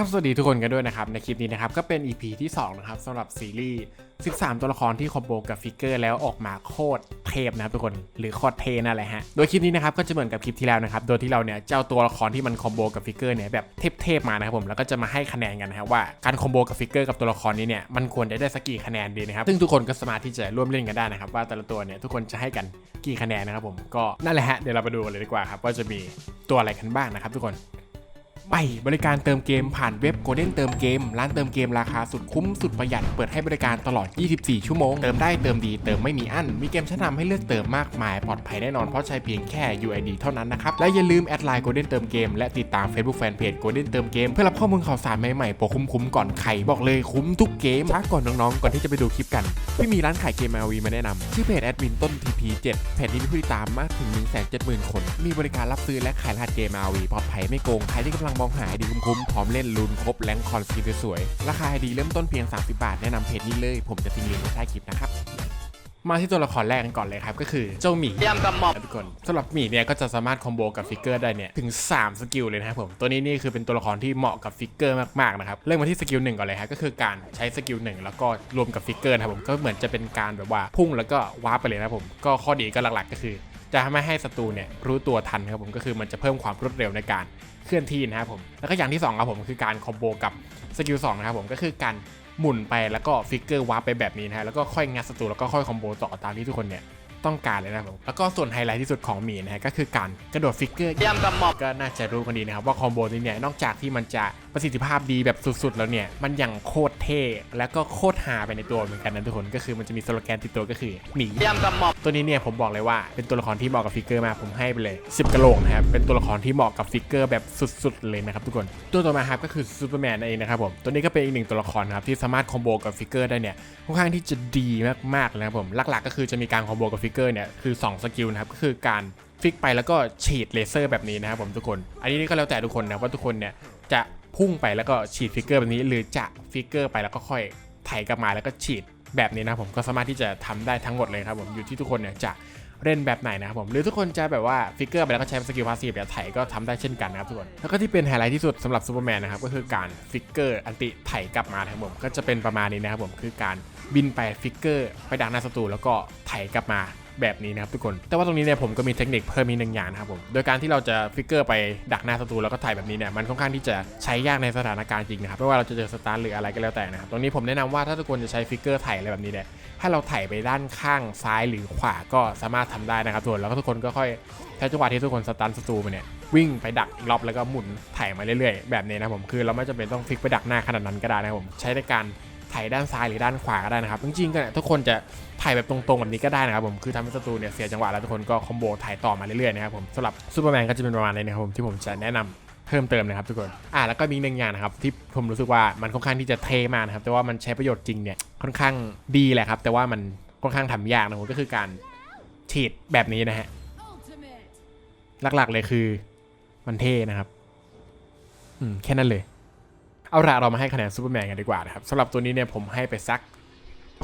ครับสวัสดีทุกคนกันด้วยนะครับ ในคลิปนี้นะครับก็เป็น EP ที่2นะครับสำหรับซีรีส์ 13 ตัวละครที่คอมโบกับฟิกเกอร์แล้วออกมาโคตรเทพนะครับทุกคนหรือโคตรเทนั่นแหละฮะโดยคลิปนี้นะครับก็จะเหมือนกับคลิปที่แล้วนะครับโดยที่เราเนี่ยเจ้าตัวละครที่มันคอมโบกับฟิกเกอร์เนี่ยแบบเทพๆมานะครับผมแล้วก็จะมาให้คะแนนกันนะครับว่าการคอมโบกับฟิกเกอร์กับตัวละครนี้เนี่ยมันควรจะได้สักกี่คะแนนดีนะครับซึ่งทุกคนก็สามารถที่จะร่วมเล่นกันได้นะครับว่าแต่ละตัวเนี่ยทุกคนจะให้กันกี่คะแนนนะครับผมก็นั่นแหละฮะเดี๋ยวเราไปดูกันเลยดีกว่าครับว่าจะมีตัวอะไรกันบ้างนะครับทุกคน ไปบริการเติมเกมผ่านเว็บ Golden เติมเกม ร้านเติมเกมราคาสุดคุ้มสุดประหยัด เปิดให้บริการตลอด 24 ชั่วโมง เติมได้เติมดีเติมไม่มีอั้น มีเกมชั้นนำให้เลือกเติมมากมาย ปลอดภัยแน่นอนเพราะใช้เพียงแค่ UID เท่านั้นนะครับ และอย่าลืมแอดไลน์ Golden เติมเกมและติดตาม Facebook Fanpage Golden เติมเกมเพื่อรับข้อมูลข่าวสารใหม่ๆโปรคุ้มๆก่อนใครบอกเลยคุ้มทุกเกมช้าก่อนน้องๆก่อนที่จะไปดูคลิปกันพี่มีร้านขายเกม RV มาแนะนำชื่อเพจแอดมินต้น TP7 เพจนี้มีผู้ติดตามมากถึง 170,000 คน มีบริการรับซื้อและขายรหัสเกม RV ปลอดภัยไม่โกงใครที่กำลังมองหาไอดีคุ้มๆพร้อมเล่นลุนครบแรงคอนซีสวยๆราคาไอดีเริ่มต้นเพียง 30 บาท แนะนำเพจนี้เลย ผมจะทิ้งลิงก์ไว้ใต้คลิปนะครับมาที่ตัวละครแรกกันก่อนเลยครับ ก็คือเจ้าหมียำกับหมอบทุกคนสำหรับหมีเนี่ยก็จะสามารถคอมโบกับฟิกเกอร์ได้เนี่ยถึง 3 สกิลเลยนะครับผมตัวนี้นี่คือเป็นตัวละครที่เหมาะกับฟิกเกอร์มากๆนะครับเริ่มมาที่สกิลหนึ่งก่อนเลยครับก็คือการใช้สกิลหนึ่งแล้วก็รวมกับฟิกเกอร์นะครับผมก็เหมือนจะเป็นการแบบว่าพุ่งแล้วก็วาร์ปไปเลยนะครับผมก็ข้อดีก็หลักๆ ก็คือ จะไม่ให้ศัตรูเนี่ยรู้ตัวทันครับผมก็คือมันจะเพิ่มความรวดเร็วในการ เคลื่อนที่นะครับผมแล้วก็อย่างที่สองครับผมคือการคอมโบกับสกิลสองนะครับผมก็คือการหมุนไปแล้วก็ฟิกเกอร์วาร์ปไปแบบนี้นะฮะแล้วก็ค่อยงัดศัตรูแล้วก็ค่อยคอมโบต่อตามที่ทุกคนเนี่ย ต้องการเลยนะครับผมแล้วก็ส่วนไฮไลท์ที่สุดของหมีนะฮะก็คือการกระโดดฟิกเกอร์ยำกับหมอบก็น่าจะรู้กันดีนะครับว่าคอมโบนี้เนี่ยนอกจากที่มันจะประสิทธิภาพดีแบบสุดๆ แล้วเนี่ยมันยังโคตรเท่แล้วก็โคตรฮาไปในตัวเหมือนกันนะทุกคนก็คือมันจะมีสโลแกนติดตัวก็คือหมียำกับหมอบตัวนี้เนี่ยผมบอกเลยว่าเป็นตัวละครที่เหมาะกับฟิกเกอร์มากผมให้ไปเลย 10กะโหลกนะครับเป็นตัวละครที่เหมาะกับฟิกเกอร์แบบสุดๆเลยนะครับทุกคนตัวต่อมาครับก็คือซูเปอร์แมนนั่นเองนะครับผมตัวนี้ก็เป็นอีกหนึ่งตัวละครครับที่สามารถคอมโบกับฟิกเกอร์ได้เนี่ยค่อนข้างที่จะดีมากๆเลยนะครับผมหลักๆ ก็คือจะมีการคอมโบกับฟิกเกอร์เนี่ยคือ2สกิลนะครับก็คือการฟิกไปแล้วก็ฉีดเลเซอร์แบบนี้นะครับผมทุกคน อันนี้ก็แล้วแต่ทุกคนนะว่าทุกคนเนี่ยจะพุ่งไปแล้วก็ฉีดฟิกเกอร์แบบนี้ หรือจะฟิกเกอร์ไปแล้วก็ค่อยไถกลับมาแล้วก็ฉีดแบบนี้นะผมก็สามารถที่จะทำได้ทั้งหมดเลยครับผมอยู่ที่ทุกคนเนี่ยจะเล่นแบบไหนนะครับผมหรือทุกคนจะแบบว่าฟิกเกอร์ไปแล้วก็ใช้สกิลพาสซีฟแบบไถก็ทำได้เช่นกันนะครับทุกคนแล้วก็ที่เป็นไฮไลท์ที่สุดสำหรับซูเปอร์แมนนะครับก็คือการฟิกเกอร์อันติไถกลับมาครับผมก็จะเป็นประมาณนี้นะครับผมคือการ บินไปฟิกเกอร์ไปดักหน้าศัตรูแล้วก็ไถกลับมาแบบนี้นะครับทุกคน แต่ว่าตรงนี้เนี่ยผมก็มีเทคนิคเพิ่มอีกหนึ่งอย่างนะครับผม โดยการที่เราจะฟิกเกอร์ไปดักหน้าศัตรูแล้วก็ถ่ายแบบนี้เนี่ย มันค่อนข้างที่จะใช้ยากในสถานการณ์จริงนะครับ ไม่ว่าเราจะเจอสตาร์หรืออะไรก็แล้วแต่นะครับ ตรงนี้ผมแนะนำว่าถ้าทุกคนจะใช้ฟิกเกอร์ถ่ายอะไรแบบนี้เนี่ย ให้เราถ่ายไปด้านข้างซ้ายหรือขวาก็สามารถทำได้นะครับทุกคน แล้วก็ทุกคนก็ค่อยใช้จังหวะที่ทุกคนสตันศัตรูมาเนี่ยวิ่งไปดักอีกรอบแล้วก็หมุนถ่ายมาเรื่อยๆ แบบนี้นะผมคือเราไม่จำเป็นต้องฟิกไปดักหน้าขนาดนั้นก็ได้นะผมใช้ในการ ถ่ายด้านซ้ายหรือด้านขวาก็ได้นะครับ จริงๆก็เนี่ยทุกคนจะถ่ายแบบตรงๆแบบนี้ก็ได้นะครับผมคือทำให้ศัตรูเนี่ยเสียจังหวะแล้วทุกคนก็คอมโบถ่ายต่อมาเรื่อยๆนะครับผมสำหรับซูเปอร์แมนก็จะเป็นประมาณนี้นะครับผมที่ผมจะแนะนำเพิ่มเติมนะครับทุกคน อ่าแล้วก็มีหนึ่งอย่างนะครับที่ผมรู้สึกว่ามันค่อนข้างที่จะเทมากนะครับแต่ว่ามันใช้ประโยชน์จริงเนี่ยค่อนข้างดีแหละครับแต่ว่ามันค่อนข้างทำยากนะครับก็คือการฉีดแบบนี้นะฮะหลักๆเลยคือมันเท่นะครับอืมแค่นั้นเลย เอาละเรามาให้คะแนนซูเปอร์แมนกันดีกว่านะครับสำหรับตัวนี้เนี่ยผมให้ไปสัก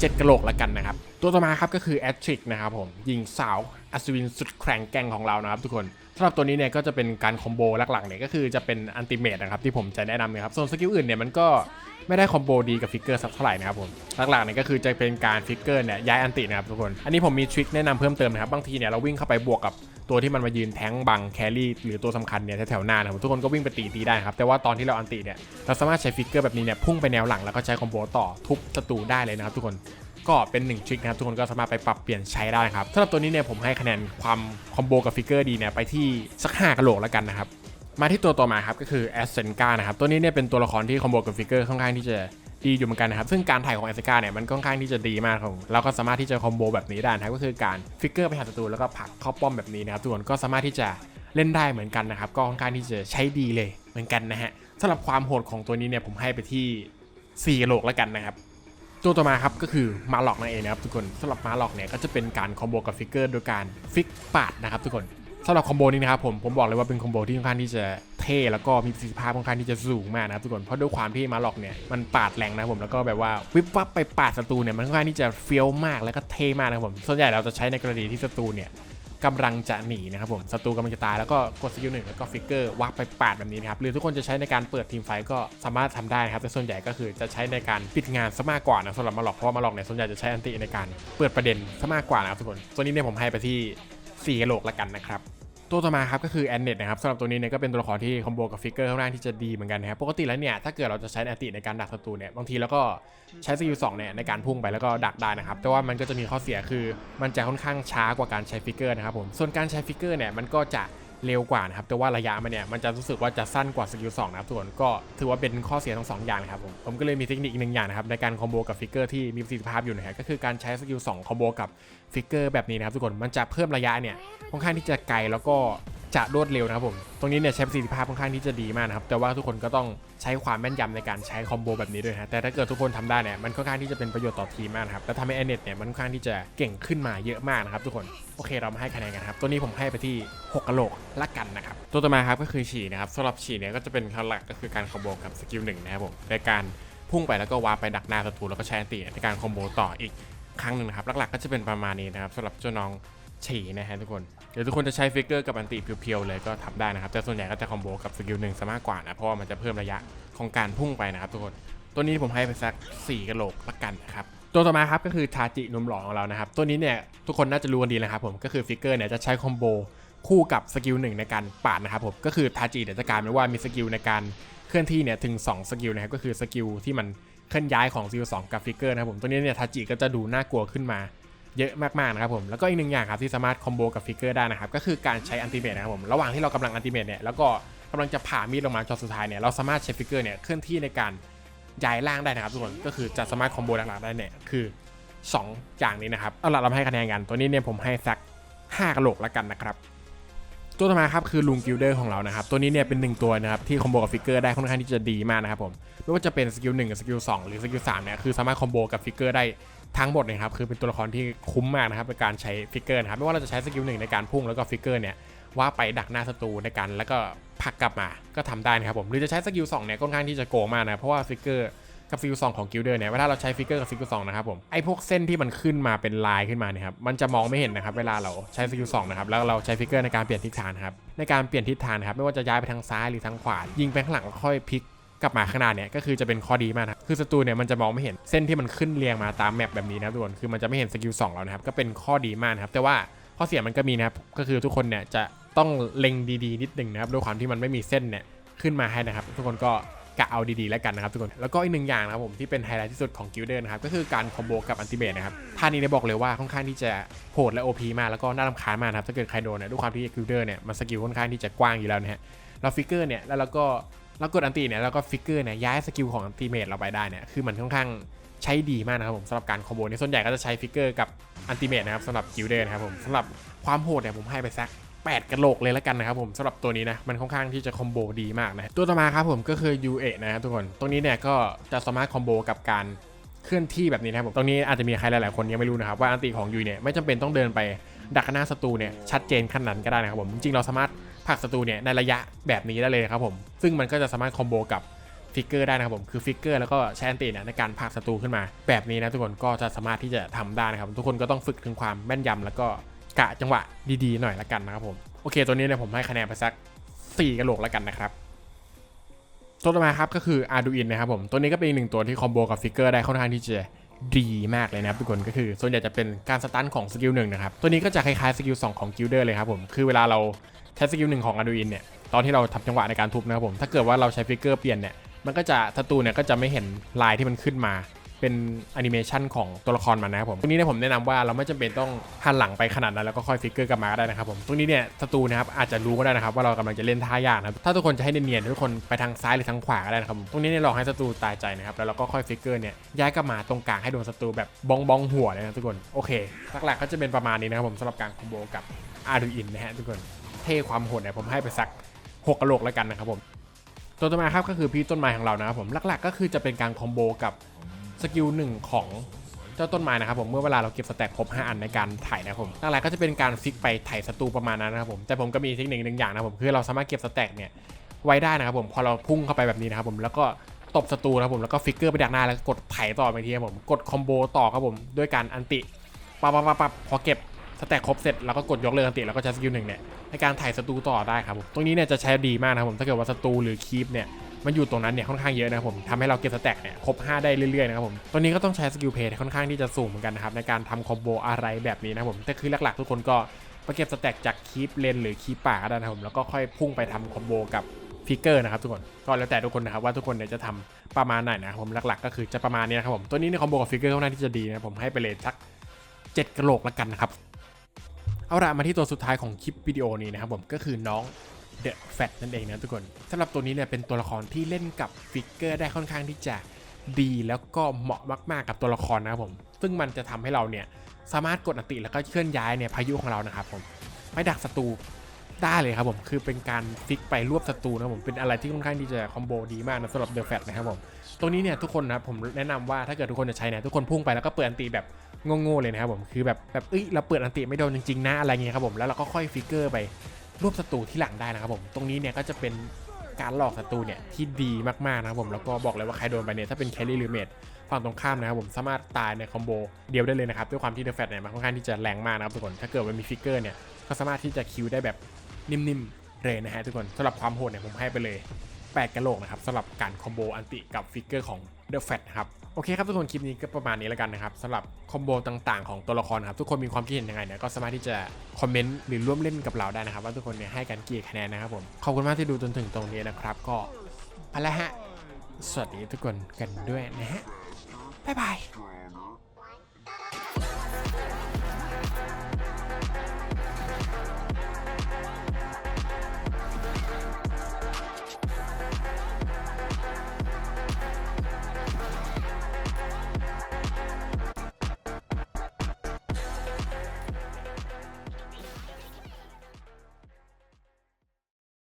เจ็ดกะโหลกละกันนะครับ ตัวต่อมาครับก็คือแอตทริกนะครับผมยิงสาว อัศวินสุดแข็งแกร่งของเรานะครับทุกคนสำหรับตัวนี้เนี่ยก็จะเป็นการคอมโบหลักๆเนี่ยก็คือจะเป็นอันติเมตนะครับที่ผมจะแนะนำนะครับส่วนสกิลอื่นเนี่ยมันก็ไม่ได้คอมโบดีกับฟิกเกอร์สักเท่าไหร่นะครับผมหลักๆเนี่ยก็คือจะเป็นการฟิกเกอร์เนี่ยย้ายอันตินะครับทุกคนอันนี้ผมมีทริคแนะนำเพิ่มเติมนะครับบางทีเนี่ยเราวิ่งเข้าไปบวกกับตัวที่มันมายืนแทงบังแครี่หรือตัวสำคัญเนี่ยแถวๆหน้านะครับทุกคนก็วิ่งไปตีตีได้ครับแต่ว่าตอนที่เราอันติเนี่ยเราสามารถใช้ฟิกเกอร์แบบนี้เนี่ยพุ่งไปแนวหลังแล้วก็ใช้คอมโบต่อทุบศัตรูได้เลยนะครับทุกคน ก็เป็น1ทริคนะครับทุกคนก็สามารถไปปรับเปลี่ยนใช้ได้นะครับสำหรับตัวนี้เนี่ยผมให้คะแนนความคอมโบกับฟิกเกอร์ดีเนี่ยไปที่สัก5กะโหลกแล้วกันนะครับมาที่ตัวต่อมาครับก็คือแอสเซนกานะครับตัวนี้เนี่ยเป็นตัวละครที่คอมโบกับฟิกเกอร์ค่อนข้างที่จะดีอยู่เหมือนกันนะครับ ซึ่งการถ่ายของแอสเซนกาเนี่ยมันค่อนข้างที่จะดีมากครับเราก็สามารถที่จะคอมโบแบบนี้ได้นะครับก็คือการฟิกเกอร์ไปหาศัตรูแล้วก็ผลักเข้าป้อมแบบนี้นะครับทุกคนก็สามารถที่จะเล่นได้เหมือนกันนะครับก็ค่อนข้างที่จะใช้ดีเลยเหมือนกันนะฮะสำหรับความโหดของตัวนี้เนี่ยผมให้ไปที่4กะโหลกแล้วกันนะครับ ตัวต่อมาครับก็คือมาล็อกนั่นเองนะครับทุกคนสำหรับมาล็อกเนี่ยก็จะเป็นการคอมโบกับฟิกเกอร์โดยการฟิกปาดนะครับทุกคนสำหรับคอมโบนี้นะครับผมผมบอกเลยว่าเป็นคอมโบที่ค่อนข้างที่จะเท่แล้วก็มีประสิทธิภาพค่อนข้างที่จะสูงมากนะครับทุกคนเพราะด้วยความที่มาล็อกเนี่ยมันปาดแรงนะผมแล้วก็แบบว่าวิบวับไปปาดศัตรูเนี่ยมันค่อนข้างที่จะเฟี้ยวมากแล้วก็เท่มากนะครับผมส่วนใหญ่เราจะใช้ในกรณีที่ศัตรูเนี่ย กำลังจะหนีนะครับผมศัตรูกำลังจะตายแล้วก็กดสกิลหนึ่งแล้วก็ฟิกเกอร์วักไปปาดแบบนี้นะครับหรือทุกคนจะใช้ในการเปิดทีมไฟก็สามารถทำได้นะครับแต่ส่วนใหญ่ก็คือจะใช้ในการปิดงานซะมากกว่านะสำหรับมาหลอกเพราะมาหลอกเนี่ยส่วนใหญ่จะใช้อันติในการเปิดประเด็นซะมากกว่านะครับทุกคนตัวนี้เนี่ยผมให้ไปที่4กะโหลกละกันนะครับ ตัวต่อมาครับก็คือแอนเนตนะครับสำหรับตัวนี้เนี่ยก็เป็นตัวละครที่คอมโบกับฟิกเกอร์ค่อนข้างที่จะดีเหมือนกันนะครับปกติแล้วเนี่ยถ้าเกิดเราจะใช้แอติในการดักศัตรูเนี่ยบางทีแล้วก็ใช้สกิลสองเนี่ยในการพุ่งไปแล้วก็ดักได้นะครับแต่ว่ามันก็จะมีข้อเสียคือมันจะค่อนข้างช้ากว่าการใช้ฟิกเกอร์นะครับผมส่วนการใช้ฟิกเกอร์เนี่ยมันก็จะ เร็วกว่านะครับแต่ว่าระยะมันเนี่ยมันจะรู้สึกว่าจะสั้นกว่าสกิลสองนะครับทุกคนก็ถือว่าเป็นข้อเสียทั้งสองอย่างนะครับผมผมก็เลยมีเทคนิคอีกหนึ่งอย่างนะครับในการคอมโบกับฟิกเกอร์ที่มีประสิทธิภาพอยู่นะครับก็คือการใช้สกิลสองคอมโบกับฟิกเกอร์แบบนี้นะครับทุกคนมันจะเพิ่มระยะเนี่ยค่อนข้างที่จะไกลแล้วก็ จะรวดเร็วนะครับผม ตรงนี้เนี่ยใช้ประสิทธิภาพค่อนข้างที่จะดีมากนะครับ แต่ว่าทุกคนก็ต้องใช้ความแม่นยำในการใช้คอมโบแบบนี้ด้วยนะแต่ถ้าเกิดทุกคนทำได้เนี่ยมันค่อนข้างที่จะเป็นประโยชน์ต่อทีมมากนะครับ แล้วทำให้แอนเน็ตเนี่ยมันค่อนข้างที่จะเก่งขึ้นมาเยอะมากนะครับทุกคน โอเคเรามาให้คะแนนกันครับ ตัวนี้ผมให้ไปที่ 6กะโหลกละกันนะครับ ตัวต่อมาครับก็คือฉี่นะครับสำหรับฉี่เนี่ยก็จะเป็นหลักก็คือการคอมโบกับสกิลหนึ่งนะครับผมในการพุ่งไปแล้วก็วาร์ปไปดักหน้าศัตรูแล้วก็ใช้อันติในการคอมโบต่ออีกครั้งหนึ่งนะครับหลักๆก็จะเป็นประมาณนี้นะครับสำหรับเจ้าน้อง ฉี่นะฮะทุกคนเดี๋ยวทุกคนจะใช้ฟิกเกอร์กับอันติเพียวๆเลยก็ทำได้นะครับ แต่ส่วนใหญ่ก็จะคอมโบกับสกิลหนึ่งซะมากกว่านะ เพราะว่ามันจะเพิ่มระยะของการพุ่งไปนะครับทุกคน ตัวนี้ผมให้ไปสัก 4กะโหลกละกันนะครับตัวต่อมาครับก็คือทาจินมหลองของเรานะครับ ตัวนี้เนี่ยทุกคนน่าจะรู้กันดีนะครับผมก็คือฟิกเกอร์เนี่ยจะใช้คอมโบคู่กับสกิลหนึ่งในการปาดนะครับผมก็คือทาจิเนี่ยจะกลายเป็นว่ามีสกิลในการเคลื่อนที่เนี่ยถึง 2 สกิลนะครับก็คือสกิลที่มันเคลื่อนย้ายของสกิลสองกับฟิกเกอร์นะครับผมตัวนี้เนี่ยทาจิก็จะดูน่ากลัวขึ้นมา เยอะมากๆนะครับผมแล้วก็อีกหนึ่งอย่างครับที่สามารถคอมโบกับฟิกเกอร์ได้นะครับก็คือการใช้อันติเมตนะครับผมระหว่างที่เรากำลังอันติเมตเนี่ยแล้วก็กำลังจะผ่ามีดลงมาจอสุดท้ายเนี่ยเราสามารถใช้ฟิกเกอร์เนี่ยเคลื่อนที่ในการย้ายล่างได้นะครับทุกคนก็คือจะสามารถคอมโบหลักๆได้เนี่ยคือ 2 อย่างนี้นะครับเอาละเราให้คะแนนกันตัวนี้เนี่ยผมให้สัก5กะโหลกแล้วกันนะครับตัวต่อมาครับคือลุงกิลเดอร์ของเรานะครับตัวนี้เนี่ยเป็นหนึ่งตัวนะครับที่คอมโบกับฟิกเกอร์ได้ค่อนข้างที่จะดีมากนะครับผมไม่ว่าจะเป็นสกิลหนึ่งกับสกิลสองหรือสกิลสามเนี่ยคือสามารถคอมโบกับฟิกเกอร์ได้ ทั้งหมดเลยครับคือเป็นตัวละครที่คุ้มมากนะครับในการใช้ฟิกเกอร์นะครับไม่ว่าเราจะใช้สกิลหนึ่งในการพุ่งแล้วก็ฟิกเกอร์เนี่ยว่าไปดักหน้าศัตรูในการแล้วก็ผลักกลับมาก็ทำได้นะครับผมหรือจะใช้สกิลสองเนี่ยค่อนข้างที่จะโกงมากนะเพราะว่าฟิกเกอร์กับฟิลสองของกิลเดอร์เนี่ยเวลาเราใช้ฟิกเกอร์กับฟิกเกอร์สองนะครับผมไอพวกเส้นที่มันขึ้นมาเป็นลายขึ้นมาเนี่ยครับมันจะมองไม่เห็นนะครับเวลาเราใช้ฟิลสองนะครับแล้วเราใช้ฟิกเกอร์ในการเปลี่ยนทิศทางครับในการเปลี่ยนทิศทางครับไม่ว่าจะย้ายไปทางซ้ายหรือทางขวายิงไปข้างหลังแล้วค่อยพลิก กลับมาข้างหน้าเนี่ยก็คือจะเป็นข้อดีมากนะครับคือศัตรูเนี่ยมันจะมองไม่เห็นเส้นที่มันขึ้นเรียงมาตามแมปแบบนี้นะทุกคนคือมันจะไม่เห็นสกิลสองเรานะครับก็เป็นข้อดีมากนะครับแต่ว่าข้อเสียมันก็มีนะครับก็คือทุกคนเนี่ยจะต้องเล็งดีๆนิดหนึ่งนะครับด้วยความที่มันไม่มีเส้นเนี่ยขึ้นมาให้นะครับ ทุกคนก็กะเอาดีๆแล้วกันนะครับทุกคนแล้วก็อีกหนึ่งอย่างนะครับผมที่เป็นไฮไลท์ที่สุดของกิลเดอร์นะครับก็คือการคอมโบกับอันติเมตนะครับท่านี้เนี่ยบอกเลยว่าค่อนข้างที่จะโหดและ OP มากแล้วก็น่ารำคาญมากครับถ้าเกิดใครโดนเนี่ยด้วยความที่กิลเดอร์เนี่ยมันสกิลค่อนข้างที่จะกว้างอยู่แล้วนะฮะเราฟิกเกอร์เนี่ยแล้วเราก็ เรากดอันติเนี่ยแล้วก็ฟิกเกอร์เนี่ยย้ายสกิลของอันติเมตเราไปได้เนี่ยคือมันค่อนข้างใช้ดีมากนะครับผมสำหรับการคอมโบเนี่ยส่วนใหญ่ก็จะใช้ฟิกเกอร์กับอันติเมตนะครับสำหรับกิลเดอร์นะครับผมสำหรับความโหดเนี่ยผมให้ไปสัก8กระโหลกเลยแล้วกันนะครับผมสำหรับตัวนี้นะมันค่อนข้างที่จะคอมโบดีมากนะตัวต่อมาครับผมก็คือ UA นะครับทุกคนตรงนี้เนี่ยก็จะสามารถคอมโบกับการเคลื่อนที่แบบนี้นะครับผมตรงนี้อาจจะมีใครหลาย ๆ คนยังไม่รู้นะครับว่าอันติของยูเนี่ยไม่จำเป็นต้องเดินไปดักหน้าศัตรูเนี่ยชัดเจนขนาดนั้นก็ได้นะครับผมจริงๆเราสามารถ ผักศัตรูเนี่ยในระยะแบบนี้ได้เลยนะครับผม ซึ่งมันก็จะสามารถคอมโบกับฟิกเกอร์ได้นะครับผมคือฟิกเกอร์แล้วก็ใช้อันติเนี่ยในการผักศัตรูขึ้นมา แบบนี้นะทุกคนก็จะสามารถที่จะทำได้นะครับ ทุกคนก็ต้องฝึกถึงความแม่นยำแล้วก็กะจังหวะดีๆหน่อยละกันนะครับผมโอเค ตัวนี้เนี่ยผมให้คะแนนไปสัก 4กะโหลกล้วกันนะครับตัวต่อมาครับก็คือ Arduin นะครับผมตัวนี้ก็เป็นอีกหนึ่งตัวที่คอมโบกับฟิกเกอร์ได้ค่อนข้างที่จะดีมากเลยนะครับทุกคนก็คือส่วนใหญ่จะเป็นการสตันของสกิลหนึ่งนะครับตัวนี้ก็จะคล้ายๆสกิล2ของกิลเดอร์เลยครับผมคือเวลาเรา ใช้สกิลหนึ่งของ Arduin เนี่ยตอนที่เราทำจังหวะในการทุบนะครับผมถ้าเกิดว่าเราใช้ฟิกเกอร์เปลี่ยนเนี่ยมันก็จะศัตรูเนี่ยก็จะไม่เห็นลายที่มันขึ้นมาเป็นแอนิเมชันของตัวละครมันนะครับผมตรงนี้เนี่ยผมแนะนำว่าเราไม่จำเป็นต้องหันหลังไปขนาดนั้นแล้วก็ค่อยฟิกเกอร์กลับมาก็ได้นะครับผมตรงนี้เนี่ยศัตรูนะครับอาจจะรู้ก็ได้นะครับว่าเรากำลังจะเล่นท่ายากนะครับถ้าทุกคนจะให้เนียนๆทุกคนไปทางซ้ายหรือทางขวาก็ได้นะครับผมตรงนี้เนี่ยลอกให้ศัตรูตายใจนะครับแล้วเราก็ค่อยฟิกเกอร์เนี่ยย้ายกลับมาตรงกลางให้โดนศัตรูแบบบองบองหัวเลยนะทุกคนโอเคหลักๆก็จะเป็นประมาณนี้นะครับผมสำหรับการคอมโบกับอาร์ดูอินนะฮะทุกคน เท่ความโหดเนี่ยผมให้ไปสักหกกะโหลกแล้วกันนะครับผมตัวต่อมาครับก็คือพี่ต้นไม้ของเรานะครับผมหลักๆ ก็คือจะเป็นการคอมโบกับสกิลหนึ่งของเจ้าต้นไม้นะครับผมเมื่อเวลาเราเก็บสแต็กครบ5อันในการถ่ายนะครับผมหลักๆก็จะเป็นการฟิกไปถ่ายศัตรูประมาณนั้นนะครับผมแต่ผมก็มีเทคนิคหนึ่งอย่างนะครับผมคือเราสามารถเก็บสแต็กเนี่ยไว้ได้นะครับผมพอเราพุ่งเข้าไปแบบนี้นะครับผมแล้วก็ตบศัตรูนะครับผมแล้วก็ฟิกเกอร์ไปดักหน้าแล้วกดไถ่ายต่อไปทีครับผมกดคอมโบต่อครับผมด้วยการอันติปปปั๊บปั๊บปั๊บพอเก็บ สแต็กครบเสร็จเราก็กดยกเลิกอันติแล้วก็ใช้สกิลหนึ่งเนี่ยในการถ่ายศัตรูต่อได้ครับผมตรงนี้เนี่ยจะใช้ดีมากนะครับผมถ้าเกิดว่าศัตรูหรือคีปเนี่ยมันอยู่ตรงนั้นเนี่ยค่อนข้างเยอะนะครับผมทำให้เราเก็บสแต็กเนี่ยครบ 5 ได้เรื่อยๆนะครับผมตัวนี้ก็ต้องใช้สกิลเพย์ค่อนข้างที่จะสูงเหมือนกันนะครับในการทำคอมโบอะไรแบบนี้นะครับผมแต่คือหลักๆ ทุกคนก็ไปเก็บสแต็กจากคีปเลนหรือคีปป่าก็ได้นะครับผมแล้วก็ค่อยพุ่งไปทำคอมโบกับฟิกเกอร์นะครับทุกคนก็แล้วแต่ทุกคนนะครับว่าทุกคนเนี่ยจะทำประมาณไหนนะครับผมหลักๆ ก็คือจะประมาณนี้นะครับผมตัวนี้ในคอมโบกับฟิกเกอร์ค่อนข้างที่จะดีนะผมให้ไปเลยสัก 7กะโหลกละกันนะครับ เอาละมาที่ตัวสุดท้ายของคลิปวิดีโอนี้นะครับผมก็คือน้องเดอะแฟตนั่นเองนะทุกคนสำหรับตัวนี้เนี่ยเป็นตัวละครที่เล่นกับฟิกเกอร์ได้ค่อนข้างที่จะดีแล้วก็เหมาะมาก ๆ กับตัวละครนะครับผม ซึ่งมันจะทำให้เราเนี่ยสามารถกดอันติแล้วก็เคลื่อนย้ายเนี่ยพายุของเรานะครับผมไปดักศัตรูได้เลยครับผมคือเป็นการฟิกไปรวบศัตรูนะครับผมเป็นอะไรที่ค่อนข้างที่จะคอมโบดีมากนะสำหรับเดอะแฟตนะครับผมตรงนี้เนี่ยทุกคนนะครับผมแนะนำว่าถ้าเกิดทุกคนจะใช้เนี่ยทุกคนพุ่งไปแล้วก็เปิดอันติแบบ โง่ๆเลยนะครับผมคือแบบแบบเอ้ยเราเปิดอันติไม่โดนจริงๆนะอะไรเงี้ยครับผมแล้วเราก็ค่อยฟิกเกอร์ไปรวบศัตรูที่หลังได้นะครับผมตรงนี้เนี่ยก็จะเป็นการหลอกศัตรูเนี่ยที่ดีมากๆนะครับผมแล้วก็บอกเลยว่าใครโดนไปเนี่ยถ้าเป็นแครี่หรือเมดฝั่งตรงข้ามนะครับผมสามารถตายในคอมโบเดียวได้เลยนะครับด้วยความที่เดอะแฟตเนี่ยมันค่อนข้างที่จะแรงมากนะครับทุกคนถ้าเกิดมันมีฟิกเกอร์เนี่ยก็สามารถที่จะคิวได้แบบนิ่มๆเลยนะฮะทุกคนสำหรับความโหดเนี่ยผมให้ไปเลย 8กะโหลกนะครับสำหรับการคอมโบอันติกับฟิกเกอร์ของ The Fat นะครับ โอเคครับทุกคนคลิปนี้ก็ประมาณนี้แล้วกันนะครับสำหรับคอมโบต่างๆของตัวละครครับทุกคนมีความคิดเห็นยังไงเนี่ยก็สามารถที่จะคอมเมนต์หรือร่วมเล่นกับเราได้นะครับ ว่าทุกคนเนี่ยให้กันกี่คะแนนนะครับผมขอบคุณมากที่ดูจนถึงตรงนี้นะครับ ก็ไปแล้วฮะสวัสดีทุกคนกันด้วยนะฮะบ๊ายบาย